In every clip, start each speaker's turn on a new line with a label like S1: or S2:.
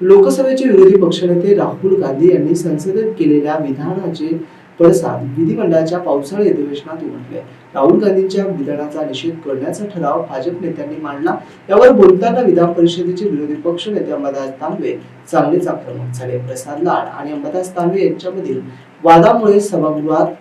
S1: लोकसभेचे विरोधी पक्षनेते राहुल गांधी यांनी संसदेत केलेल्या विधानाचे पडसाद विधिमंडळाच्या पावसाळी अधिवेशनात उमटले. राहुल गांधींच्या विधानाचा निषेध करण्याचा ठराव भाजप नेत्यांनी मांडला. यावर बोलताना विधान परिषदेचे विरोधी पक्ष नेते अंबादास दानवे चांगलेच आक्रमक झाले. प्रसाद लाड आणि अंबादास दानवे यांच्यामधील वादामुळे सभागृहात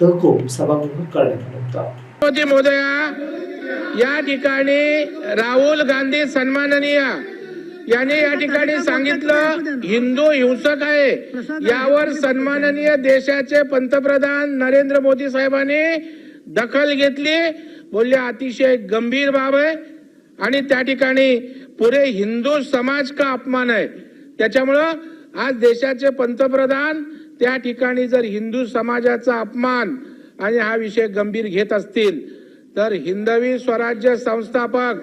S1: तहकूब सभागृह करण्यात आलं होतं.
S2: मोदी महोदया या ठिकाणी राहुल गांधी सन्माननीय यांनी या ठिकाणी सांगितलं हिंदू हिंसक आहे. यावर सन्माननीय देशाचे पंतप्रधान नरेंद्र मोदी साहेबांनी दखल घेतली. बोलले अतिशय गंभीर बाब आहे. आणि त्या ठिकाणी पुरे हिंदू समाज का अपमान आहे? त्याच्यामुळं आज देशाचे पंतप्रधान त्या ठिकाणी जर हिंदू समाजाचा अपमान आणि हा विषय गंभीर घेत असतील तर हिंदवी स्वराज्य संस्थापक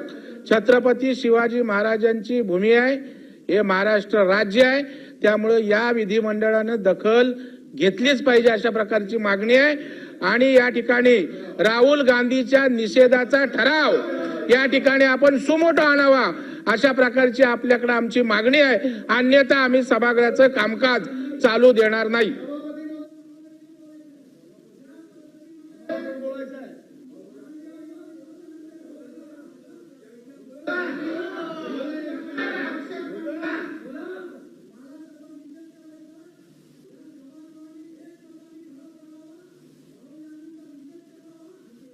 S2: छत्रपती शिवाजी महाराजांची भूमी आहे हे महाराष्ट्र राज्य आहे. त्यामुळे या विधिमंडळानं दखल घेतलीच पाहिजे अशा प्रकारची मागणी आहे. आणि या ठिकाणी राहुल गांधीच्या निषेधाचा ठराव या ठिकाणी आपण सुमोटो आणावा अशा प्रकारची आपल्याकडे आमची मागणी आहे. अन्यथा आम्ही सभागृहाचं कामकाज चालू देणार नाही.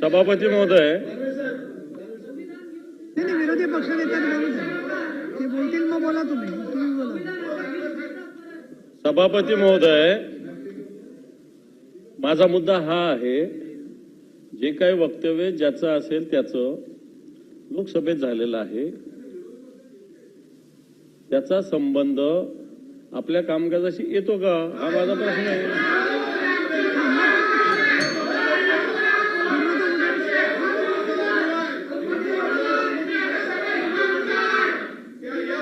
S3: सभापती महोदय.
S4: विरोधी पक्षनेते बोलतील मग बोला तुम्ही.
S3: सभापती महोदय माझा मुद्दा हा आहे जे काही वक्तव्य ज्याचं असेल त्याचं लोकसभेत झालेलं आहे त्याचा संबंध आपल्या कामकाजाशी येतो का? हा माझा प्रश्न आहे.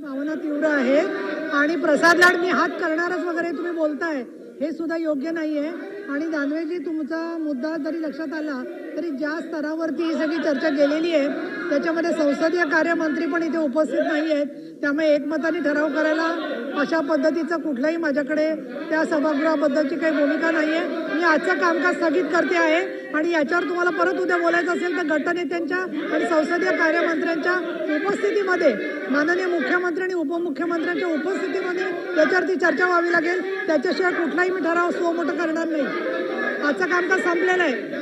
S4: भावना तीव्र आहे. आणि प्रसाद लाड मी हात करणारच वगैरे तुम्ही बोलताय हे सुद्धा योग्य नाहीये. आणि दानवेजी तुमचा मुद्दा जरी लक्षात आला तरी ज्या स्तरावरती ही सगळी चर्चा गेलेली आहे त्याच्यामध्ये संसदीय कार्यमंत्री पण इथे उपस्थित नाही आहेत. त्यामुळे एकमताने ठराव करायला अशा पद्धतीचं कुठलंही माझ्याकडे त्या सभागृहाबद्दलची काही भूमिका नाही आहे मी आजचं कामकाज स्थगित करते आहे. आणि याच्यावर तुम्हाला परत उद्या बोलायचं असेल तर गटनेत्यांच्या आणि संसदीय कार्यमंत्र्यांच्या उपस्थितीमध्ये माननीय मुख्यमंत्री आणि उपमुख्यमंत्र्यांच्या उपस्थितीमध्ये याच्यावरती चर्चा व्हावी लागेल. त्याच्याशिवाय कुठलाही मी ठराव स्वमोठं करणार नाही. आजचं कामकाज संपलेलं आहे.